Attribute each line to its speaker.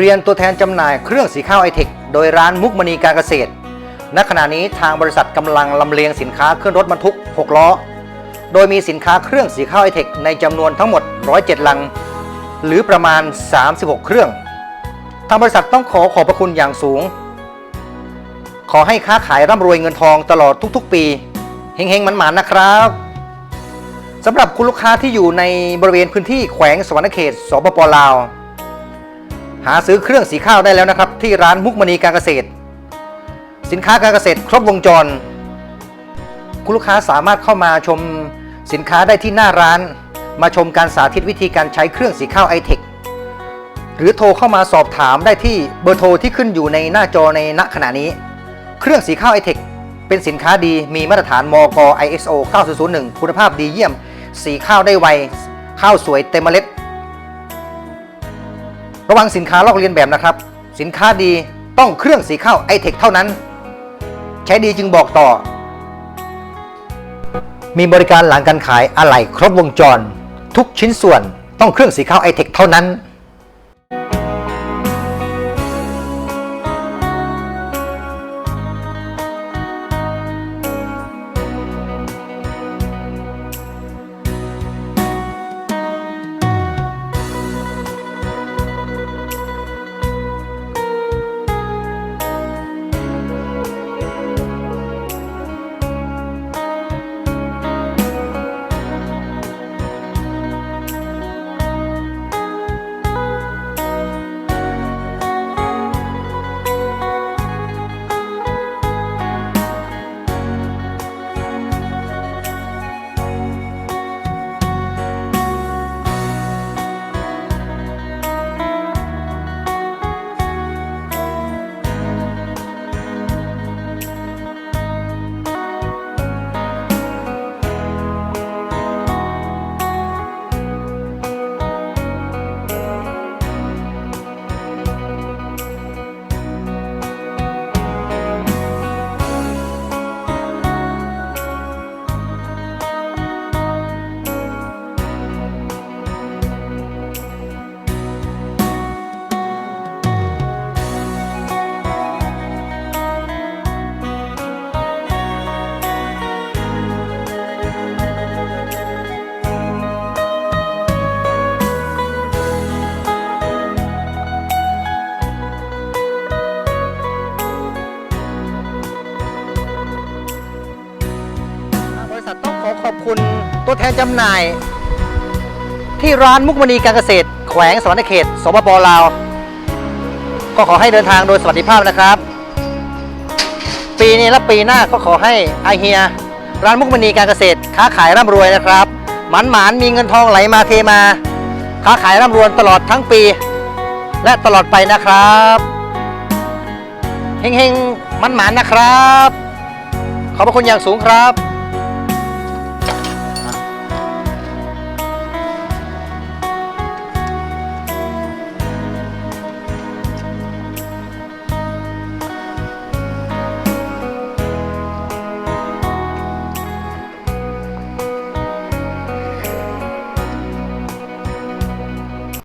Speaker 1: เรียนตัวแทนจำหน่ายเครื่องสีข้าวไอเทคโดยร้านมุกมณีการเกษตร ณ ขณะนี้ทางบริษัทกำลังลำเลียงสินค้าขึ้นรถบรรทุก 6 ล้อ โดยมีสินค้าเครื่องสีข้าวไอเทคในจำนวนทั้งหมด 107 ลัง หรือประมาณ 36 เครื่อง ทางบริษัทต้องขอขอบพระคุณอย่างสูง ขอให้ค้าขายร่ำรวยเงินทองตลอดทุกๆ ปี เฮงๆมันๆนะครับสำหรับคุณลูกค้าที่อยู่ในบริเวณพื้นที่แขวงสวรรณเขต สปปลาว หาซื้อเครื่องสีข้าวได้แล้วนะครับ ที่ร้านมุกมณีการเกษตร สินค้าการเกษตรครบวงจร คุณลูกค้าสามารถเข้ามาชมสินค้าได้ที่หน้าร้าน มาชมการสาธิตวิธีการใช้เครื่องสีข้าวไอเทคหรือโทรเข้ามาสอบถามได้ที่เบอร์โทรที่ขึ้นอยู่ในหน้าจอในณขณะนี้ เครื่องสีข้าวไอเทคเป็นสินค้าดีมีมาตรฐานมก ISO 9001 คุณภาพดีเยี่ยม สีข้าวได้ไว ข้าวสวยเต็มเมล็ด ระวังสินค้าลอกเลียนแบบนะครับ สินค้าดีต้องเครื่องสีข้าวไอเทคเท่านั้น ใช้ดีจึงบอกต่อ มีบริการหลังการขายอะไหล่ครบวงจร ทุกชิ้นส่วนต้องเครื่องสีข้าวไอเทคเท่านั้น ตัวแทนจำหน่าย ที่ร้านมุกมณีการเกษตร แขวงสวรรณเขต สปปลาว ก็ขอให้เดินทางโดยสวัสดิภาพนะครับ ปีนี้และปีหน้าก็ขอให้อาเฮีย ร้านมุกมณีการเกษตร ค้าขายร่ำรวยนะครับ หมันหมานมีเงินทองไหลมาเทมา ค้าขายร่ำรวยตลอดทั้งปี และตลอดไปนะครับเฮงๆมันหมานนะครับ ขอบพระคุณอย่างสูงครับ